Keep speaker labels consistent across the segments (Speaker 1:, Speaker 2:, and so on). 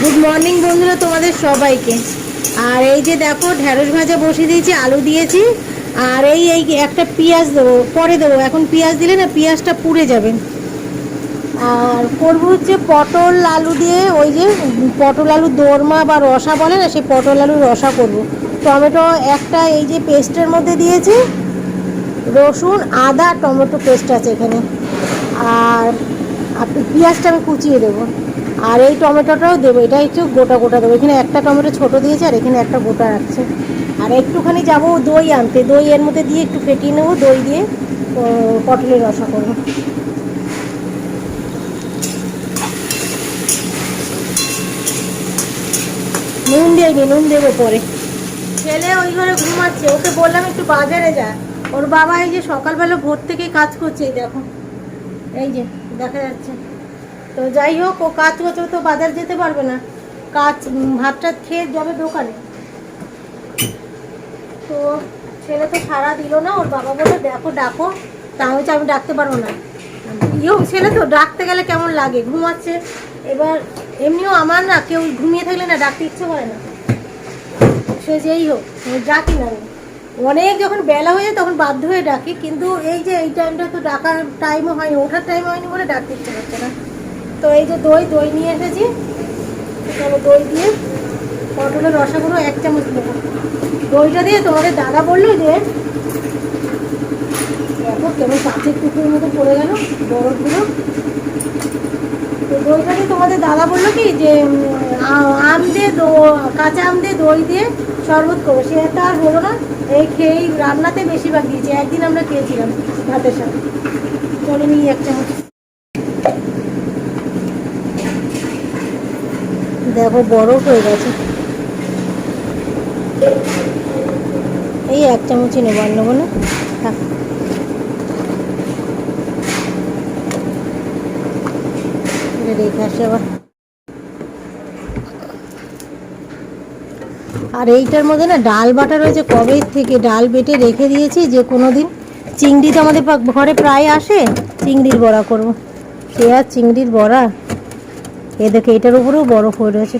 Speaker 1: Good morning বন্ধুরা তোমাদের সবাইকে। আর এই যে দেখো, ঢ্যাঁড়স ভাজা বসিয়ে দিয়েছি, আলু দিয়েছি, আর এই এই একটা পেঁয়াজ দেবো, পরে দেবো। এখন পেঁয়াজ দিলে না পেঁয়াজটা পুড়ে যাবে। আর করব হচ্ছে পটল আলু দিয়ে, ওই যে পটল আলু দোরমা বা রসা বলে না, সেই পটল আলু রসা করব। টমেটো একটা এই যে পেস্টের মধ্যে দিয়েছি, রসুন, আদা, টমেটো পেস্ট আছে এখানে। আর পেঁয়াজটা আমি কুচিয়ে দেবো। আর এই টমেটোটাও দেবো, এটা একটু গোটা গোটা দেবো। এখানে একটা টমেটো ছোট দিয়েছে আর এখানে একটা গোটা রাখছে। আর একটুখানি যাব দই আনতে, দই এর মধ্যে দিয়ে একটু ফেটিয়ে নেব, দই দিয়ে পটলের রসা করব। নুন দেয়নি নুন দেবো পরে। ছেলে ওই ঘরে ঘুমাচ্ছে, ওকে বললাম একটু বাজারে যা। ওর বাবা এই যে সকালবেলা ভোর থেকে কাজ করছে, এই দেখো। এই যে, দেখা যাচ্ছে। তো যাই হোক ও কাজ করছে তো বাজার যেতে পারবে না। কাজ ভাতটা খেয়ে যাবে দোকানে। তো ছেলে তো সারা দিল না ওর বাবা বলে দেখো ডাকো তা বলছি, আমি ডাকতে পারব না। ইয়েও ছেলে তো ডাকতে গেলে কেমন লাগে? ঘুমাচ্ছে। এবার এমনিও আমার না কেউ ঘুমিয়ে থাকলে না ডাকতে ইচ্ছে করে না। সে যেই হোক ডাকি না। আমি। অনেক যখন বেলা হয়ে যায় তখন বাধ্য হয়ে ডাকি কিন্তু এই যে এই টাইমটা তো ডাকার টাইমও হয়নি ওঠার টাইম হয়নি বলে ডাকতে ইচ্ছে করছে না। তো এই যে দই দই নিয়ে এসেছি। দই দিয়ে পটলের রসাগুলো এক চামচ দেবো। দইটা দিয়ে তোমাদের দাদা বলল যে, দেখো কেমন কাঁচের টুকরোর মতো পড়ে গেল, বরফগুলো। তো দইটা দিয়ে তোমাদের দাদা বলল কি যে আম দিয়ে কাঁচা আম দিয়ে দই দিয়ে শরবত করব। সে সেটা আর হলো না, এই খেয়েই রান্নাতে বেশিরভাগ দিয়েছি। একদিন আমরা খেয়েছিলাম ভাতের সাথে। চলে নিই এক চামচ। দেখো বরফ হয়ে গেছে। এই এক চামচই নেব, আর নেব না? রেখে আর এইটার মধ্যে না, ডাল বাটা রয়েছে। কবে থেকে ডাল বেটে রেখে দিয়েছি, যে কোনো দিন চিংড়ি তো আমাদের ঘরে প্রায় আসে, চিংড়ির বড়া করব। সে আর চিংড়ির বড়া এ দেখে, এটার উপরেও বরফ হয়ে রয়েছে।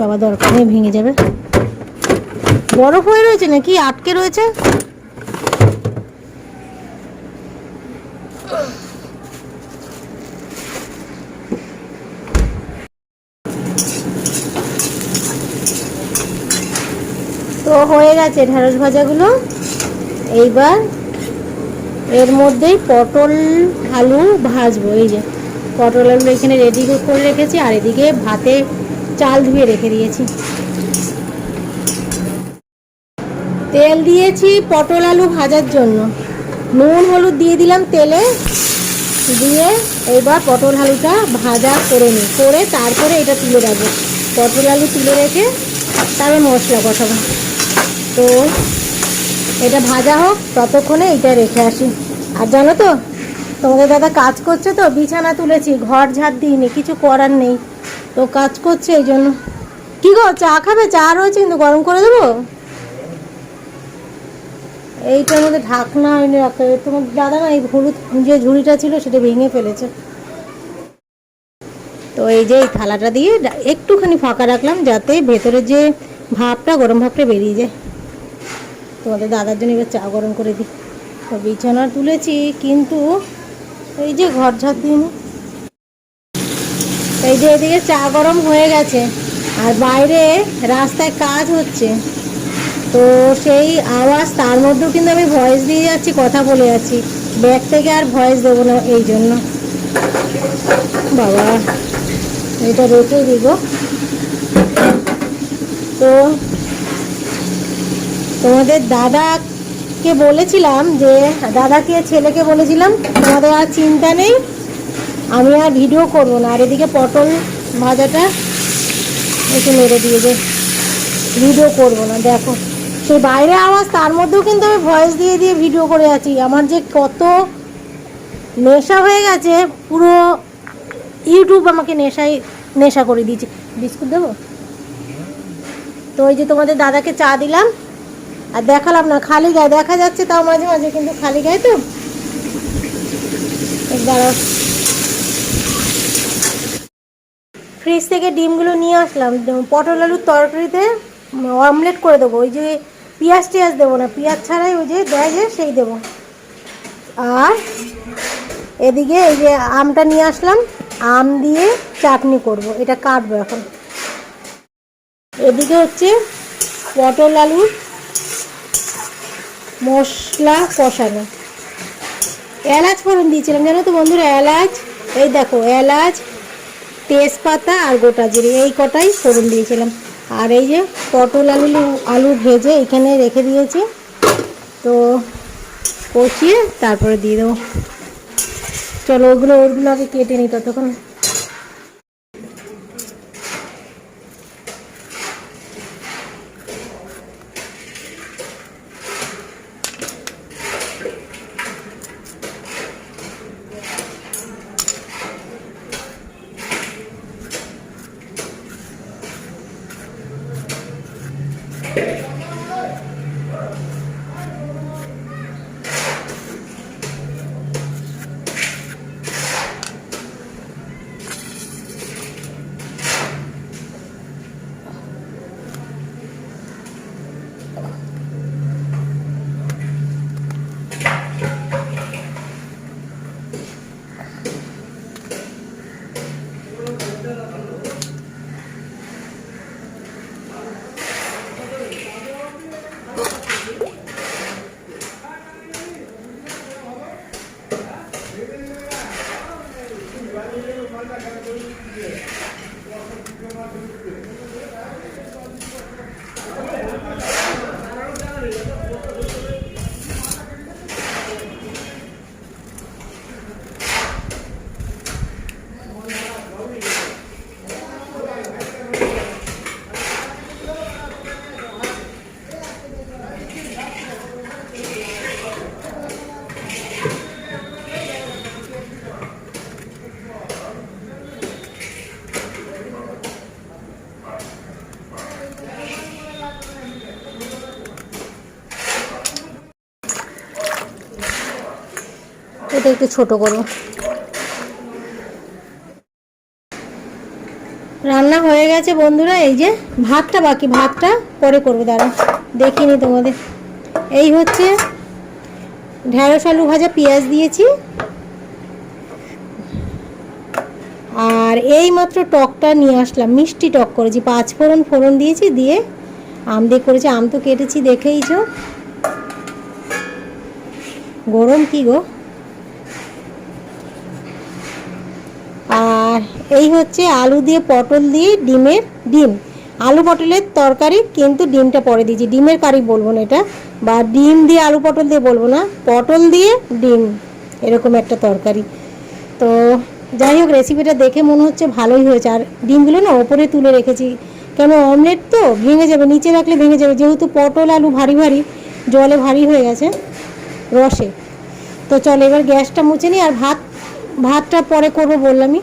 Speaker 1: বাবা, দরকার নেই, ভেঙে যাবে। বরফ হয়ে রয়েছে নাকি? আটকে রয়েছে? তো হয়ে গেছে ঢেঁড়স ভাজাগুলো। এইবার এর মধ্যেই পটল, আলু ভাজবো, এই যে। পটল আলু এখানে রেডি করে রেখেছি, আর এদিকে ভাতে চাল ধুয়ে রেখে দিয়েছি। তেল দিয়েছি পটল আলু ভাজার জন্য। নুন, হলুদ দিয়ে দিলাম তেলে। দিয়ে এবার পটল আলুটা ভাজা করে নিই। করে তারপরে এটা তুলে রাখব। পটল আলু তুলে রেখে তারপর মশলা কষাবো। তো এটা ভাজা হোক, ততক্ষণে এটা রেখে আসি। আর জানো তো, তোমাদের দাদা কাজ করছে তো, বিছানা তুলেছি, ঘর ঝাড় দিইনি, কিছু করার নেই। তো কাজ করছে এই জন্য। কি গো, চা খাবে? চা রয়েছে কিন্তু গরম করে দেবো? এইটার মধ্যে ঢাকনা হয়নি রাখতে তোমার দাদা না, এই হলুদ যে ঝুড়িটা ছিল, সেটা ভেঙে ফেলেছে। তো এই যে এই থালাটা দিয়ে একটুখানি ফাঁকা রাখলাম, যাতে ভেতরে যে ভাপটা, গরম ভাপটা বেরিয়ে যায়। তোমাদের দাদার জন্য এবার চা গরম করে দিই। তো বিছানা তুলেছি, কিন্তু এই যে ঘর ঝাড় দিইনি এই যে এদিকে চা গরম হয়ে গেছে, আর বাইরে রাস্তায় কাজ হচ্ছে। তো সেই আওয়াজ, তার মধ্যেও কিন্তু আমি ভয়েস দিয়ে যাচ্ছি, কথা বলে যাচ্ছি। ব্যাগ থেকে আর ভয়েস দেবো না, এই জন্য। বাবা, এটা রেখে দিব। তো তোমাদের দাদাকে বলেছিলাম যে, দাদাকে, ছেলেকে বলেছিলাম, তোমাদের আর চিন্তা নেই, আমি আর ভিডিও করব না। আর এদিকে পটল ভাজাটা একটু মেরে দিয়ে যে ভিডিও করব না, দেখো। সেই বাইরে আওয়াজ, তার মধ্যেও কিন্তু আমি ভয়েস দিয়ে দিয়ে ভিডিও করে আছি। আমার যে কত নেশা হয়ে গেছে, পুরো ইউটিউব আমাকে নেশায় নেশা করে দিয়েছে। বিস্কুট দেবো? তো ওই যে তোমাদের দাদাকে চা দিলাম। আর দেখালাম না, খালি গায়ে, দেখা যাচ্ছে তাও মাঝে মাঝে কিন্তু খালি গায়ে তো। ফ্রিজ থেকে ডিমগুলো নিয়ে আসলাম পটল আলুর তরকারিতে অমলেট করে দেবো। ওই যে পেঁয়াজ টিয়াজ দেবো না, পেঁয়াজ ছাড়াই ওই যে দেয় যে সেই দেবো। আর এদিকে এই যে আমটা নিয়ে আসলাম, আম দিয়ে চাটনি করব, এটা কাটবো এখন। এদিকে হচ্ছে পটল আলু মশলা কষানো। এলাচ ফোড়ন দিয়েছিলাম, জানো তো বন্ধুরা? এলাচ, এই দেখো, এলাচ, তেজপাতা আর গোটা জিরে, এই কটাই ফোড়ন দিয়েছিলাম। আর এই যে পটল আলু আলু ভেজে এখানে রেখে দিয়েছি। তো কষিয়ে তারপরে দিয়ে দেবো। চলো ওগুলো ওগুলো আগে কেটে নিই ততক্ষণ। এটা একটু ছোট করব রান্না হয়ে গেছে বন্ধুরা, এই যে ভাতটা বাকি, ভাতটা পরে করব দাঁড়া দেখিনি তোমাদের। এই হচ্ছে ঢেঁড়স আলু ভাজা, পেঁয়াজ দিয়েছি। আর এই মাত্র টকটা নিয়ে আসলাম, মিষ্টি টক করেছি, পাঁচ ফোড়ন ফোড়ন দিয়েছি, দিয়ে আম দিয়ে করেছি, আম তো কেটেছি, দেখেইছো। গরম কি গো আর এই হচ্ছে আলু দিয়ে পটল দিয়ে ডিমের ডিম। আলু পটলের তরকারি কিন্তু ডিমটা পরে দিয়েছি। ডিমের কারি বলব না এটা, বা ডিম দিয়ে আলু পটল দিয়ে বলব না, পটল দিয়ে ডিম, এরকম একটা তরকারি। তো যাই হোক রেসিপিটা দেখে মনে হচ্ছে ভালোই হয়েছে। আর ডিমগুলো না ওপরে তুলে রেখেছি। কেন অমলেট তো ভেঙে যাবে, নিচে রাখলে ভেঙে যাবে। যেহেতু পটল, আলু ভারী ভারী, জলে ভারী হয়ে গেছে রসে। তো চলো, এবার গ্যাসটা মুছে নিই। আর ভাত, ভাতটা পরে করব বললামই।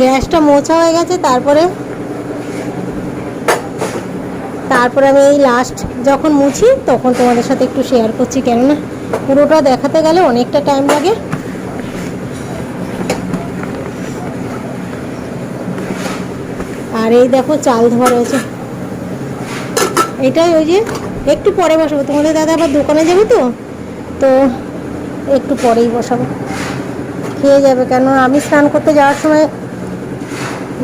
Speaker 1: গ্যাসটা মোছা হয়ে গেছে, তারপরে তারপরে আমি এই লাস্ট যখন মুছি তখন তোমাদের সাথে একটু শেয়ার করছি, কেননা পুরোটা দেখাতে গেলে অনেকটা টাইম লাগে। আর এই দেখো চাল ধোয়া রয়েছে। এটাই ওই যে একটু পরে বসাবো। তোমাদের দাদা আবার দোকানে যাবে তো? তো একটু পরেই বসাবো। খেয়ে যাবে কেন আমি স্নান করতে যাওয়ার সময়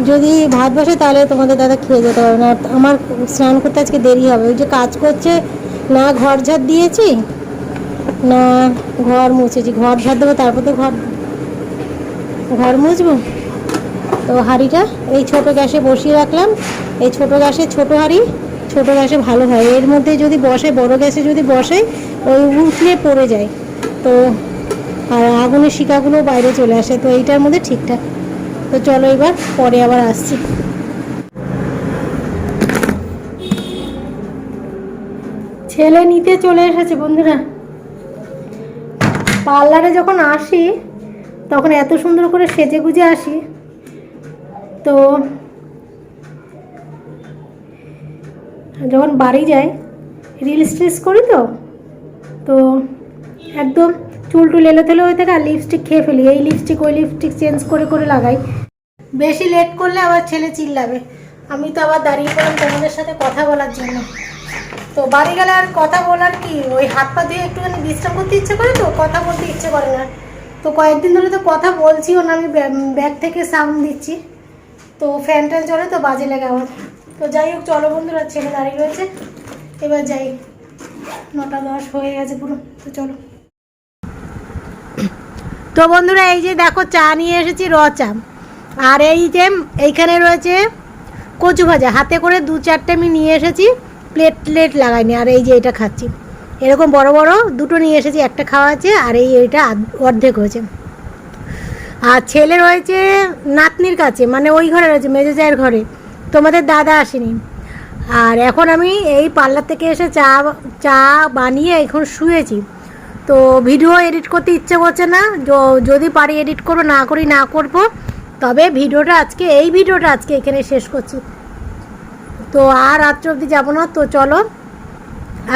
Speaker 1: যদি ভাত বসে, তাহলে তোমাদের দাদা খেয়ে যেতে পারবে না। আমার স্নান করতে আজকে দেরি হবে। ওই যে কাজ করছে, না ঘর ঝাড় দিয়েছি, না ঘর মুছেছি। ঘর ঝাড় দেবো, তারপর তো ঘর ঘর মুছবো। তো হাঁড়িটা, এই ছোট গ্যাসে বসিয়ে রাখলাম। এই ছোট গ্যাসে ছোট হাঁড়ি, ছোট গ্যাসে ভালো হয়। এর মধ্যে যদি বসে, বড় গ্যাসে যদি বসে, ওই উঠলে পড়ে যায়। তো, আর আগুনের শিকাগুলো বাইরে চলে আসে। তো এইটার মধ্যে ঠিকঠাক। তো চলো এবার, পরে আবার আসছি। ছেলে নিতে চলে এসেছে বন্ধুরা। পার্লারে যখন আসি, তখন এত সুন্দর করে সেজে গুজে আসি। তো যখন বাড়ি যাই রিলস টিলস করি তো তো একদম চুল টুল এলো তেলো হয়ে থাকে আর লিপস্টিক খেয়ে ফেলি। এই লিপস্টিক ওই লিপস্টিক চেঞ্জ করে করে লাগাই। বেশি লেট করলে আবার ছেলে চিল্লাবে। আমি তো আবার দাঁড়িয়ে পড়লাম তোমাদের সাথে কথা বলার জন্য। তো বাড়ি গেলে আর কথা বলার কি? ওই হাত পা দিয়ে একটুখানি বিশ্রাম করতে ইচ্ছে করে তো? কথা বলতে ইচ্ছে করে না। তো কয়েকদিন ধরে তো কথা বলছিও না, আমি ব্যাগ- ব্যাগ থেকে সাউন্ড দিচ্ছি। তো ফ্যান ট্যান চলে তো বাজে লেগে আমার। তো যাই হোক, চলো বন্ধুরা, ছেলে দাঁড়িয়ে রয়েছে। এবার যাই। নটা দশ হয়ে গেছে পুরো। তো চলো। তো বন্ধুরা, এই যে দেখো, চা নিয়ে এসেছি র চা। আর এই যে এইখানে রয়েছে কচু ভাজা। হাতে করে দু চারটে আমি নিয়ে এসেছি প্লেট প্লেট লাগাইনি, আর এই যে এটা খাচ্ছি। এরকম বড় বড় দুটো নিয়ে এসেছি, একটা খাওয়া আছে, আর এই আধ- অর্ধেক হয়েছে। আর ছেলে রয়েছে নাতনির কাছে মানে ওই ঘরে রয়েছে, মেজো চায়ের ঘরে। তোমাদের দাদা আসেনি। আর এখন আমি এই পার্লার থেকে এসে চা চা বানিয়ে এখন শুয়েছি। তো ভিডিও এডিট করতে ইচ্ছে করছে না। যদি পারি এডিট করব, না করি, না করব। তবে ভিডিওটা আজকে, এই ভিডিওটা আজকে এখানে শেষ করছি। তো আর রাত্রে অবধি যাব না, তো চলো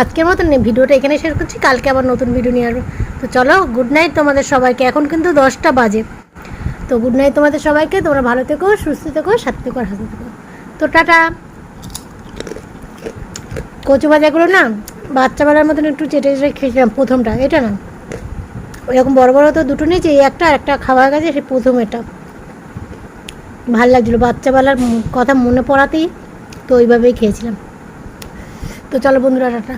Speaker 1: আজকের মতন ভিডিওটা এখানে শেষ করছি। কালকে আবার নতুন ভিডিও নিয়ে আসব। তো চলো গুড নাইট তোমাদের সবাইকে। এখন কিন্তু দশটা বাজে। তো গুড নাইট তোমাদের সবাইকে। তোমরা ভালো থেকো, সুস্থ থেকো, সাথে থেকো হাসতে থেকো। তো টাটা। কচু ভাজাগুলো না বাচ্চাবেলার মতন একটু চেটে চেটে খেয়েছিলাম প্রথমটা, এটা না? এরকম বড় বড় তো দুটো নিয়েছি, এই একটা একটা খাওয়া গেছে, সে প্রথম এটা ভালো লাগছিল, বাচ্চাবেলার কথা মনে পড়াতেই তো ওইভাবেই খেয়েছিলাম। তো চলো বন্ধুরা, টাটা।